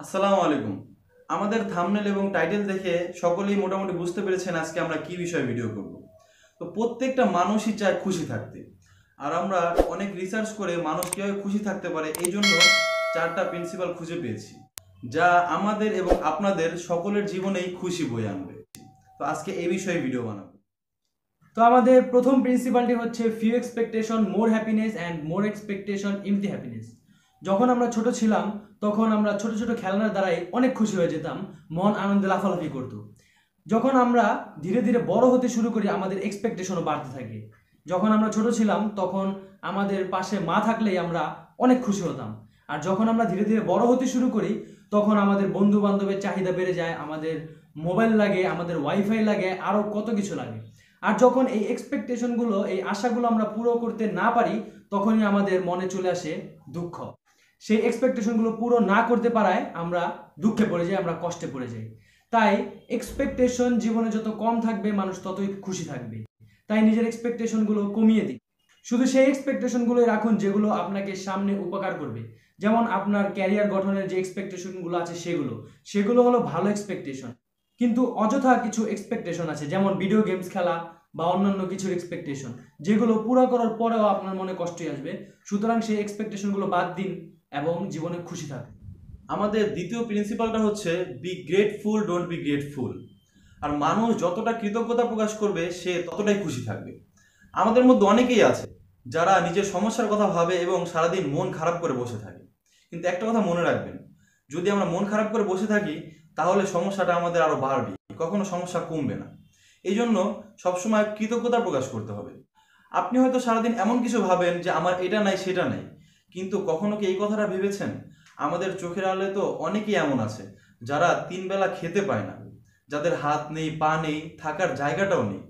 আসসালামু আলাইকুম। আমাদের থামনেল এবং টাইটেল দেখে সকলেই মোটামুটি বুঝতে পেরেছেন আজকে আমরা কি বিষয়ে ভিডিও করব। তো প্রত্যেকটা মানুষই চায় খুশি থাকতে। আর আমরা অনেক রিসার্চ করে মানুষ কীভাবে খুশি থাকতে পারে এই জন্য চারটা প্রিন্সিপাল খুঁজে পেয়েছি, যা আমাদের এবং আপনাদের সকলের জীবনেই খুশি বয়ে আনবে। তো আজকে এই বিষয়ে ভিডিও বানাবো। তো আমাদের প্রথম প্রিন্সিপালটি হচ্ছে few expectation more happiness and more expectation Imti happiness যখন আমরা ছোট ছিলাম, তখন আমরা ছোট ছোট খেলনার দ্বারাই অনেক খুশি হয়ে যেতাম, মন আনন্দে লাফালাফি করত। যখন আমরা ধীরে ধীরে বড় হতে শুরু করি, আমাদের এক্সপেকটেশনও বাড়তে থাকে। যখন আমরা ছোট ছিলাম, তখন আমাদের পাশে মা থাকলেই আমরা অনেক খুশি হতাম। আর যখন আমরা ধীরে ধীরে বড় হতে শুরু করি, তখন আমাদের বন্ধু বান্ধবের চাহিদা বেড়ে যায়, আমাদের মোবাইল লাগে, আমাদের ওয়াইফাই লাগে আরও কত কিছু লাগে। আর যখন এই এক্সপেকটেশনগুলো এই আশাগুলো আমরা পুরো করতে না পারি, তখনই আমাদের মনে চলে আসে দুঃখ। সেই এক্সপেকটেশনগুলো পুরো না করতে পারায় আমরা দুঃখে পড়ে যাই, আমরা কষ্টে পড়ে যাই। তাই এক্সপেকটেশন জীবনে যত কম থাকবে, মানুষ ততই খুশি থাকবে। তাই নিজের এক্সপেকটেশনগুলো কমিয়ে দিন। শুধু সেই এক্সপেকটেশনগুলোই রাখুন যেগুলো আপনাকে সামনে উপকার করবে। যেমন আপনার ক্যারিয়ার গঠনের যে এক্সপেকটেশনগুলো আছে সেগুলো। সেগুলো হলো ভালো এক্সপেকটেশন কিন্তু অযথা কিছু এক্সপেকটেশন আছে, যেমন ভিডিও গেমস খেলা বা অন্যান্য কিছুর এক্সপেকটেশন যেগুলো পুরো করার পরেও আপনার মনে কষ্টই আসবে। সুতরাং সেই এক্সপেকটেশনগুলো বাদ দিন। এবং জীবনে খুশি থাকুন আমাদের দ্বিতীয় প্রিন্সিপালটা হচ্ছে be grateful don't be grateful আর মানুষ যতটা কৃতজ্ঞতা প্রকাশ করবে, সে ততটাই খুশি থাকবে। আমাদের মধ্যে অনেকেই আছে, যারা নিজের সমস্যার কথা ভাবে এবং সারাদিন মন খারাপ করে বসে থাকে। কিন্তু একটা কথা মনে রাখবেন, যদি আমরা মন খারাপ করে বসে থাকি, তাহলে সমস্যাটা আমাদের আরও বাড়বে, কখনো সমস্যা কমবে না। এই জন্য সবসময় কৃতজ্ঞতা প্রকাশ করতে হবে। আপনি হয়তো সারাদিন এমন কিছু ভাবেন যে, আমার এটা নাই, সেটা নাই। কিন্তু কখনো কি এই কথাটা ভেবেছেন? আমাদের চোখের আলোয় তো অনেকেই এমন আছে, যারা তিন বেলা খেতে পায় না, যাদের হাত নেই, পা নেই, থাকার জায়গাটাও নেই।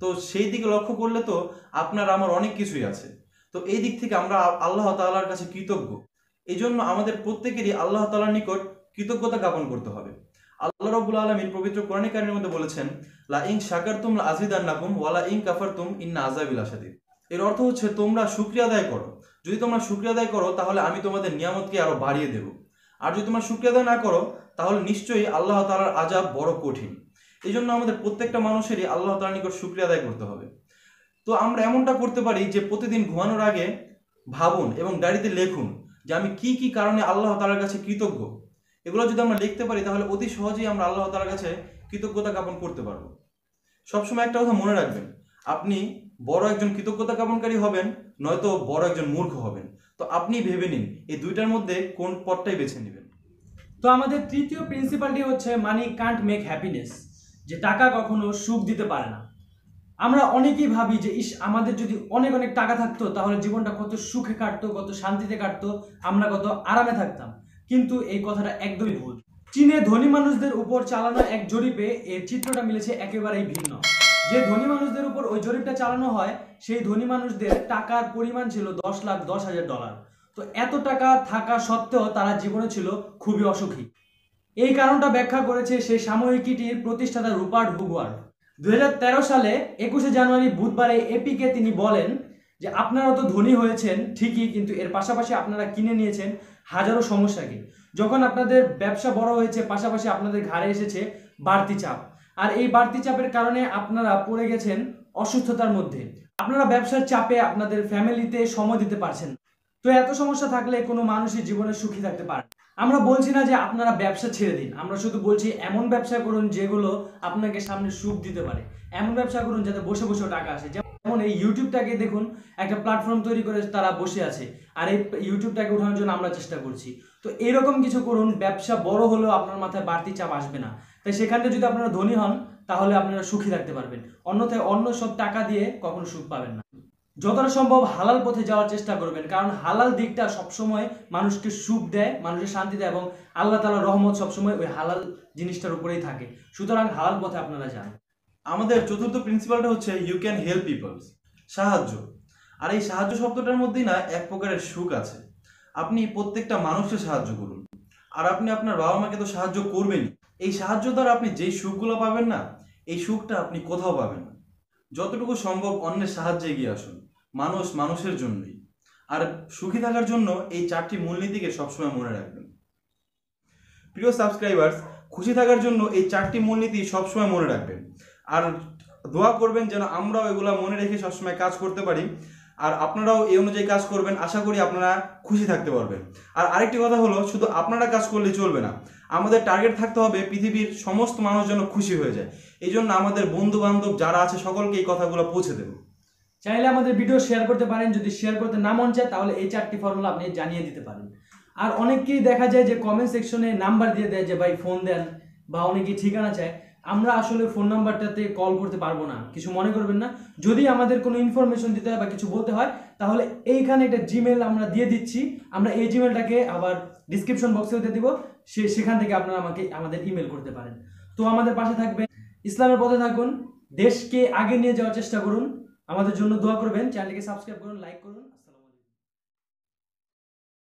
তো সেই দিকে লক্ষ্য করলে তো আপনার আমার অনেক কিছুই আছে। তো এই দিক থেকে আমরা আল্লাহ তাআলার কাছে কৃতজ্ঞ। এই জন্য আমাদের প্রত্যেকেরই আল্লাহ তাআলার নিকট কৃতজ্ঞতা জ্ঞাপন করতে হবে। আল্লাহ রবুল আলমিন পবিত্র কোরআনিকারের মধ্যে বলেছেন, লা ইং শাকারতুম লা আজিদান্নাকুম ওয়ালা ইং কাফারতুম ইন্না আযাবিল আশাদিদ। এর অর্থ হচ্ছে তোমরা শুকরিয়া আদায় করো। যদি তোমরা শুক্রিয়া আদায় করো, তাহলে আমি তোমাদের নিয়ামতকে আরও বাড়িয়ে দেব। আর যদি তোমরা শুক্রিয়া আদায় না করো, তাহলে নিশ্চয়ই আল্লাহ তালার আজাব বড় কঠিন। এই জন্য আমাদের প্রত্যেকটা মানুষেরই আল্লাহ তালার নিকট শুক্রিয়া আদায় করতে হবে। তো আমরা এমনটা করতে পারি যে, প্রতিদিন ঘুমানোর আগে ভাবুন এবং ডায়েরিতে লেখুন যে, আমি কি কি কারণে আল্লাহ তালার কাছে কৃতজ্ঞ? এগুলো যদি আমরা লিখতে পারি, তাহলে অতি সহজেই আমরা আল্লাহ তালার কাছে কৃতজ্ঞতা জ্ঞাপন করতে পারব। সবসময় একটা কথা মনে রাখবেন, আপনি বড় একজন কৃতজ্ঞতা জ্ঞাপনকারী হবেন, নয়তো বড় একজন মূর্খ হবেন। তো আপনি ভেবে নিন, এই দুইটার মধ্যে কোন পথটাই বেছে নেবেন? তো আমাদের তৃতীয় প্রিন্সিপালটি হচ্ছে মানি কান্ট মেক হ্যাপিনেস, যে টাকা কখনো সুখ দিতে পারে না। আমরা অনেকেই ভাবি যে, ইস, আমাদের যদি অনেক অনেক টাকা থাকতো, তাহলে জীবনটা কত সুখে কাটতো, কত শান্তিতে কাটতো, আমরা কত আরামে থাকতাম। কিন্তু এই কথাটা একদমই ভুল। চীনে ধনী মানুষদের উপর চালানো এক জরিপে এর চিত্রটা মিলেছে একেবারেই ভিন্ন। যে ধনী মানুষদের উপর ওই জরিপটা চালানো হয়, সেই ধনী মানুষদের টাকার পরিমাণ ছিল দশ লাখ দশ হাজার ডলার। তো এত টাকা থাকা সত্ত্বেও তারা জীবনে ছিল খুবই অসুখী। এই কারণটা ব্যাখ্যা করেছে সেই সাময়িকীটির প্রতিষ্ঠাতা রুপার্ট হাজার তেরো সালে একুশে জানুয়ারি বুধবারে এপিকে তিনি বলেন যে, আপনারা তো ধনী হয়েছেন, ঠিকই, কিন্তু এর পাশাপাশি আপনারা কিনে নিয়েছেন হাজারো সমস্যাকে। যখন আপনাদের ব্যবসা বড় হয়েছে, পাশাপাশি আপনাদের ঘাড়ে এসেছে বাড়তি চাপ। আর এই বাড়তি চাপের কারণে আপনারা পড়ে গেছেন অসুস্থতার মধ্যে। আপনারা ব্যবসার চাপে আপনাদের ফ্যামিলিতে সময় দিতে পারছেন তো এত সমস্যা থাকলে কোনো মানুষই জীবনে সুখী থাকতে পারে আমরা বলছি না যে আপনারা ব্যবসা ছেড়ে দিন। আমরা শুধু বলছি এমন ব্যবসা করুন যেগুলো আপনাকে সামনে সুখ দিতে পারে। এমন ব্যবসা করুন যাতে বসে বসেও টাকা আসে। যেমন এই ইউটিউবটাকে দেখুন, একটা প্ল্যাটফর্ম তৈরি করে তারা বসে আছে। আর এই ইউটিউবটাকে উঠানোর জন্য আমরা চেষ্টা করছি। তো এরকম কিছু করুন, ব্যবসা বড় হলেও আপনার মাথায় বাড়তি চাপ আসবে না। তাই সেখানে যদি আপনারা ধনী হন, তাহলে আপনারা সুখী থাকতে পারবেন। অন্যথায় অন্য সব টাকা দিয়ে কখনো সুখ পাবেন না। যতটা সম্ভব হালাল পথে যাওয়ার চেষ্টা করবেন, কারণ হালাল দিকটা সবসময় মানুষকে সুখ দেয় মানুষের শান্তি দেয় এবং আল্লাহ তালার রহমত সবসময় ওই হালাল জিনিসটার উপরেই থাকে। সুতরাং হালাল পথে আপনারা যান। আমাদের চতুর্থ প্রিন্সিপালটা হচ্ছে ইউ ক্যান হেল্প পিপলস সাহায্য। আর এই সাহায্য শব্দটার মধ্যেই না এক প্রকারের সুখ আছে। আপনি প্রত্যেকটা মানুষকে সাহায্য করুন। আর আপনি আপনার বাবা মাকে তো সাহায্য করবেনই। এই সাহায্য দ্বারা আপনি যেই সুখগুলো পাবেন না, এই সুখটা আপনি কোথাও পাবেন না। যতটুকু সম্ভব অন্যের সাহায্যে এগিয়ে আসুন। মানুষ মানুষের জন্যই। আর সুখী থাকার জন্য এই চারটি মূলনীতিকে সবসময় মনে রাখবেন। প্রিয় সাবস্ক্রাইবার্স, খুশি থাকার জন্য এই চারটি মূলনীতি সবসময় মনে রাখবেন। আর দোয়া করবেন যেন আমরাও এগুলো মনে রেখে সবসময় কাজ করতে পারি। আর আপনারাও এই অনুযায়ী কাজ করবেন, আশা করি আপনারা খুশি থাকতে পারবেন। আর আরেকটি কথা হলো, শুধু আপনারা কাজ করলে চলবে না, আমাদের টার্গেট থাকতে হবে পৃথিবীর সমস্ত মানুষ যেন খুশি হয়ে যায়। এই জন্য আমাদের বন্ধু বান্ধব যারা আছে, সকলকে এই কথাগুলো পৌঁছে দেবে। চাইলে আমাদের ভিডিও শেয়ার করতে পারেন, যদি শেয়ার করতে না মন চায়, তাহলে এই চারটি ফর্মুলা আপনি জানিয়ে দিতে পারেন। আর অনেককেই দেখা যায় যে কমেন্ট সেকশনে নাম্বার দিয়ে দেয় যে, ভাই ফোন দেন, বা অনেকেই ঠিকানা চায়। আমরা আসলে ফোন নাম্বারটাতে কল করতে পারব না। কিছু মনে করবেন না। যদি আমাদের কোনো ইনফরমেশন দিতে হয় বা কিছু বলতে হয়, তাহলে এইখানে একটা জিমেল আমরা দিয়ে দিচ্ছি। আমরা এই জিমেলটাকে আবার ডিসক্রিপশন বক্সে দিয়ে দিব। সে সেখান থেকে আপনারা আমাকে আমাদের ইমেল করতে পারেন। তো আমাদের পাশে থাকবেন। ইসলামের পথে থাকুন। দেশকে আগে নিয়ে যাওয়ার চেষ্টা করুন। আমাদের জন্য দোয়া করবেন। চ্যানেলটিকে সাবস্ক্রাইব করুন লাইক করুন।